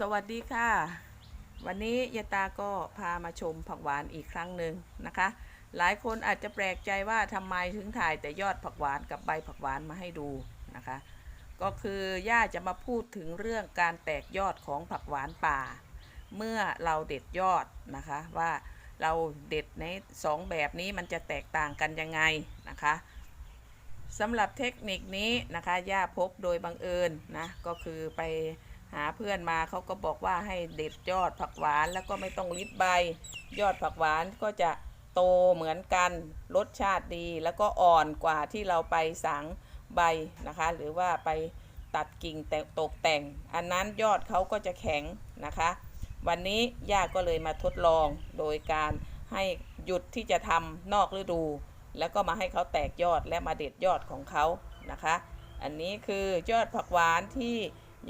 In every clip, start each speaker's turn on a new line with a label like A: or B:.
A: สวัสดีค่ะ วันนี้ยาตาก็พามาชมผักหวานอีกครั้งหนึ่งนะคะ หลายคนอาจจะแปลกใจว่าทำไมถึงถ่ายแต่ยอดผักหวานกับใบผักหวานมาให้ดูนะคะ ก็คือย่าจะมาพูดถึงเรื่องการแตกยอดของผักหวานป่า เมื่อเราเด็ดยอดนะคะว่าเราเด็ดในสองแบบนี้มันจะแตกต่างกันยังไงนะคะสำหรับเทคนิคนี้นะคะย่าพบโดยบังเอิญนะก็คือไป หาเพื่อนมาเขาก็บอกว่าให้เด็ดยอดผักหวานแล้วก็ไม่ต้องริดใบ ยอดผักหวานก็จะโตเหมือนกันรสชาติดีแล้วก็อ่อนกว่าที่เราไปสังใบนะคะ หรือว่าไปตัดกิ่งแต่ตกแต่ง อันนั้นยอดเขาก็จะแข็งนะคะ วันนี้ย่าก็เลยมาทดลองโดยการให้หยุดที่จะทำนอกฤดู แล้วก็มาให้เขาแตกยอดและมาเด็ดยอดของเขานะคะ อันนี้คือยอดผักหวานที่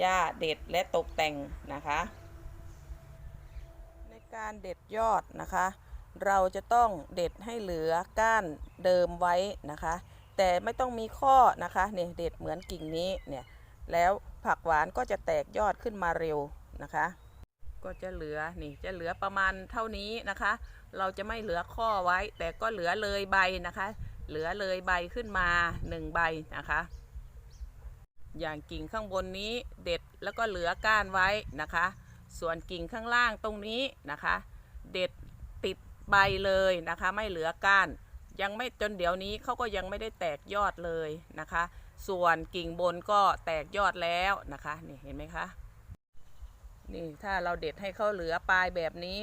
A: ย่าเด็ดและตกแต่งนะคะ ในการเด็ดยอดนะคะ เราจะต้องเด็ดให้เหลือก้านเดิมไว้นะคะ แต่ไม่ต้องมีข้อนะคะเนี่ยเด็ดเหมือนกิ่งนี้เนี่ยแล้วผักหวานก็จะแตกยอดขึ้นมาเร็วนะคะ ก็จะเหลือนี่จะเหลือประมาณเท่านี้นะคะ เราจะไม่เหลือข้อไว้ แต่ก็เหลือเลยใบนะคะ เหลือเลยใบขึ้นมาหนึ่งใบนะคะ อย่างกิ่งข้างบนนี้เด็ดแล้วก็เหลือก้านไว้นะคะ ส่วนกิ่งข้างล่างตรงนี้นะคะ เด็ดติดใบเลยนะคะ ไม่เหลือก้าน ยังไม่จนเดี๋ยวนี้เขาก็ยังไม่ได้แตกยอดเลยนะคะ ส่วนกิ่งบนก็แตกยอดแล้วนะคะนี่เห็นไหมคะนี่ถ้าเราเด็ดให้เขาเหลือปลายแบบนี้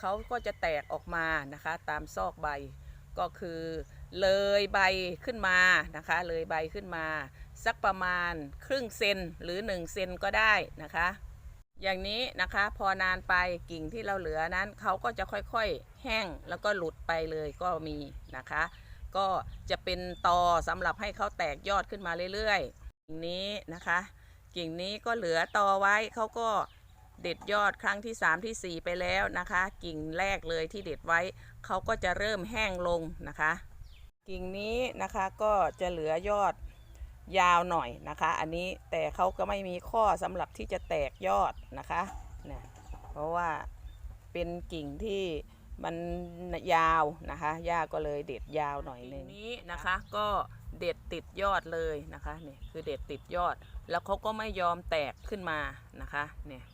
A: เขาก็จะแตกออกมานะคะ ตามซอกใบก็คือเลยใบขึ้นมานะคะ เลยใบขึ้นมา สักประมาณครึ่งเซนหรือ 1 เซนก็ได้นะคะ อย่างนี้นะคะพอนานไปกิ่งที่เราเหลือนั้นเขาก็จะค่อยๆแห้งแล้วก็หลุดไปเลยก็มีนะคะ ก็จะเป็นตอสำหรับให้เขาแตกยอดขึ้นมาเรื่อยๆกิ่งนี้นะคะ กิ่งนี้ก็เหลือตอไว้เขาก็เด็ดยอดครั้งที่ 3 ที่ 4 ไปแล้วนะคะ กิ่งแรกเลยที่เด็ดไว้เขาก็จะเริ่มแห้งลงนะคะ กิ่งนี้นะคะก็จะเหลือยอด ยาวหน่อยนะคะ อันนี้แต่เขาก็ไม่มีข้อสำหรับที่จะแตกยอดนะคะเนี่ยเพราะว่าเป็นกิ่งที่มันยาวนะคะย่าก็เลยเด็ดยาวหน่อยนึงนี้นะคะก็เด็ดติดยอดเลยนะคะเนี่ยคือเด็ดติดยอด แล้วเขาก็ไม่ยอมแตกขึ้นมานะคะเนี่ย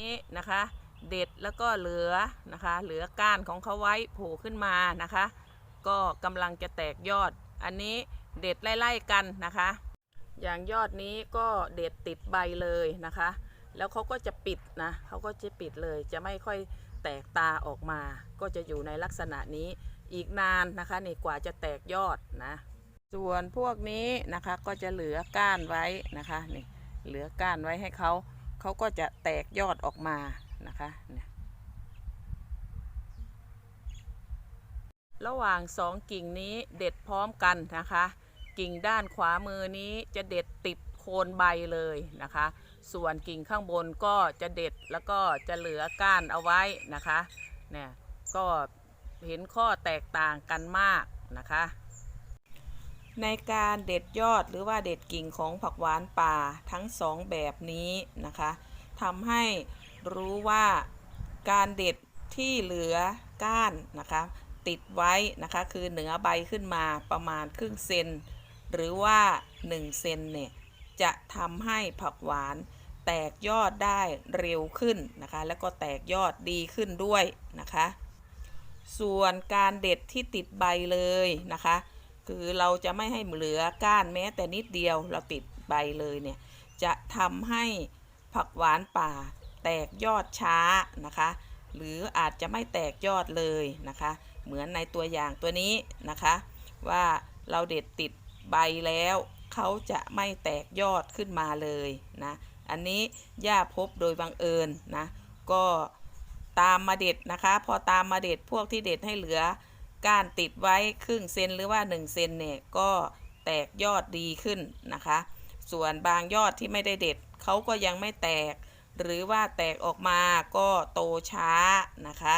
A: นี้นะคะ เด็ดแล้วก็เหลือนะคะ เหลือก้านของเขาไว้โผล่ขึ้นมานะคะ ก็กำลังจะแตกยอด อันนี้ เด็ดไล่ๆกันนะคะ อย่างยอดนี้ก็เด็ดติดใบเลยนะคะ แล้วเขาก็จะปิดนะเขาก็จะปิดเลย จะไม่ค่อยแตกตาออกมา ก็จะอยู่ในลักษณะนี้อีกนานนะคะนี่กว่าจะแตกยอดนะ ส่วนพวกนี้นะคะก็จะเหลือก้านไว้นะคะนี่เหลือก้านไว้ให้เขาเขาก็จะแตกยอดออกมานะคะเนี่ยระหว่างสองกิ่งนี้เด็ดพร้อมกันนะคะ กิ่งด้านขวามือนี้จะเด็ดติดโคนใบเลยนะคะ ส่วนกิ่งข้างบนก็จะเด็ดแล้วก็จะเหลือก้านเอาไว้นะคะเนี่ยก็เห็นข้อแตกต่างกันมากนะคะ ในการเด็ดยอดหรือว่าเด็ดกิ่งของผักหวานป่าทั้งสองแบบนี้นะคะทำให้รู้ว่าการเด็ดที่เหลือก้านนะคะ ติดไว้นะคะ คือเหนือใบขึ้นมาประมาณครึ่งเซน หรือว่า 1 เซนเนี่ย จะทำให้ผักหวานแตกยอดได้เร็วขึ้นนะคะ แล้วก็แตกยอดดีขึ้นด้วยนะคะ ส่วนการเด็ดที่ติดใบเลยนะคะ คือเราจะไม่ให้เหลือก้านแม้แต่นิดเดียวเราติดใบเลยเนี่ย จะทำให้ผักหวานป่า แตกยอดช้านะคะ หรืออาจจะไม่แตกยอดเลยนะคะ เหมือนในตัวอย่างตัวนี้นะคะ ว่าเราเด็ดติด ใบแล้วเขาจะไม่แตกยอดขึ้นมาเลยนะ อันนี้ย่าพบโดยบังเอิญนะ ก็ตามมาเด็ดนะคะ พอตามมาเด็ดพวกที่เด็ดให้เหลือก้านติดไว้ครึ่งเซนหรือว่า 1 เซนเนี่ยก็แตกยอดดีขึ้นนะคะ ส่วนบางยอดที่ไม่ได้เด็ดเขาก็ยังไม่แตก หรือว่าแตกออกมาก็โตช้านะคะ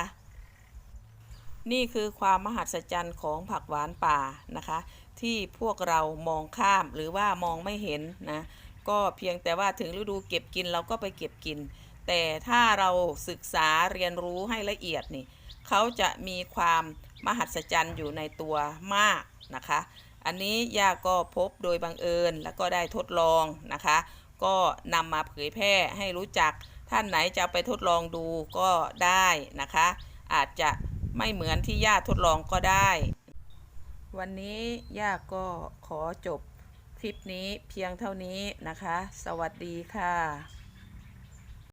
A: นี่คือความมหัศจรรย์ของผักหวานป่านะคะ ที่พวกเรามองข้ามหรือว่ามองไม่เห็นนะก็เพียงแต่ว่าถึงฤดูเก็บกินเราก็ไปเก็บกิน แต่ถ้าเราศึกษาเรียนรู้ให้ละเอียดนี่เขาจะมีความมหัศจรรย์อยู่ในตัวมากนะคะ อันนี้ย่าก็พบโดยบังเอิญแล้วก็ได้ทดลองนะคะ ก็นำมาเผยแพร่ให้รู้จักท่านไหนจะไปทดลองดูก็ได้นะคะ อาจจะ ไม่เหมือนที่ย่าทดลองก็ได้ วันนี้ย่าก็ขอจบคลิปนี้เพียงเท่านี้นะคะ สวัสดีค่ะ